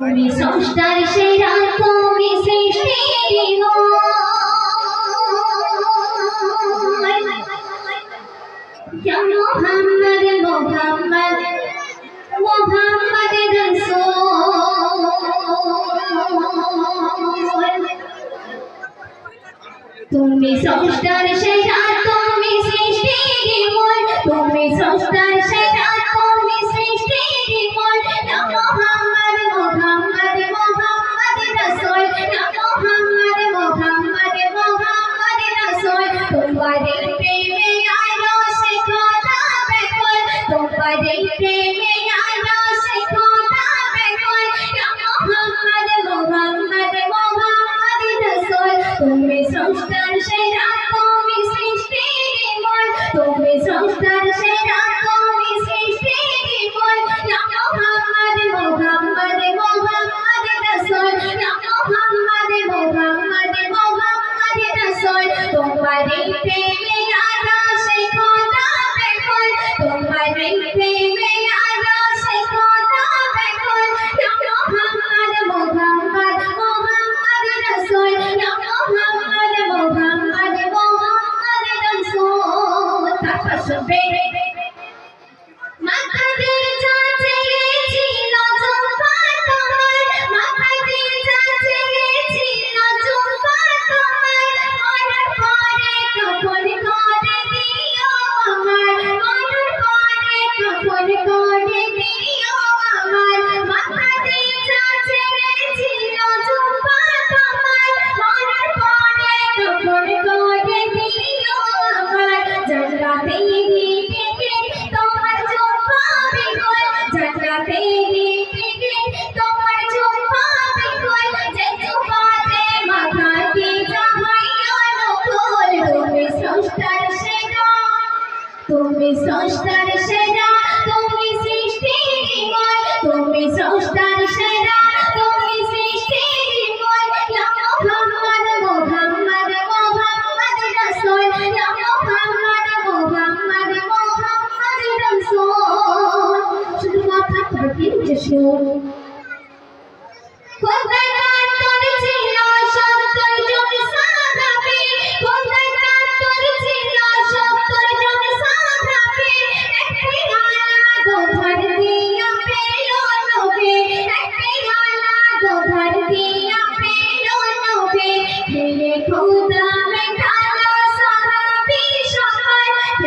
তুমি স্রষ্টার সেরা, তুমি সৃষ্টির মোহাম্মদ মোহাম্মদ মোহাম্মদ তুমি স্রষ্টার সেরা, তুমি সৃষ্টির মূল তুমি স্রষ্টার সেরা তোমারই প্রেমে আলো সে কথা বেকল তোমারই প্রেমে তোমারই প্রেমে আদাসে খোদা দেখুন তোমারই প্রেমে আদাসে খোদা দেখুন ইয়া মুহাম্মদ মুহাম্মদ মুহাম্মদ রাসূল ইয়া মুহাম্মদ মুহাম্মদ মুহাম্মদ রাসূল তাফসবে তুমি স্রষ্টার সেরা, তুমি সৃষ্টির বিমল তুমি স্রষ্টার সেরা, তুমি সৃষ্টির বিমল ইয়া মুহাম্মদ মুহাম্মদ মুহাম্মদ রাসূল ইয়া মুহাম্মদ মুহাম্মদ শুধু মাথা থেকে যে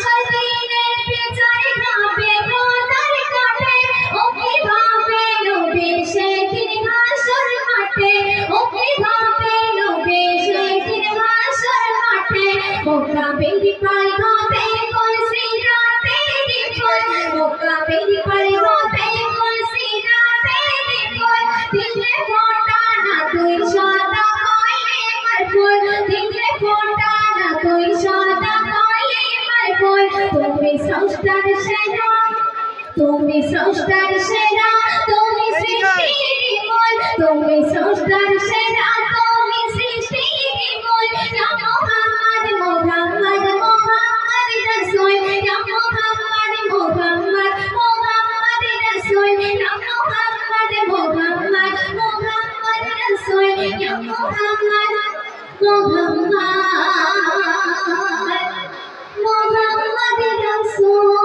Bye, স্রষ্টার সেরা তুমি স্রষ্টার সেরা তুমি সৃষ্টির মূল, তুমি স্রষ্টার সেরা তুমি সৃষ্টির মূল। ইয়া মুহাম্মদ মুহাম্মদ মুহাম্মদ রাসূল। ইয়া মুহাম্মদ মুহাম্মদ মুহাম্মদ রাসূল। ইয়া মুহাম্মদ মুহাম্মদ মুহাম্মদ রাসূল। রসুল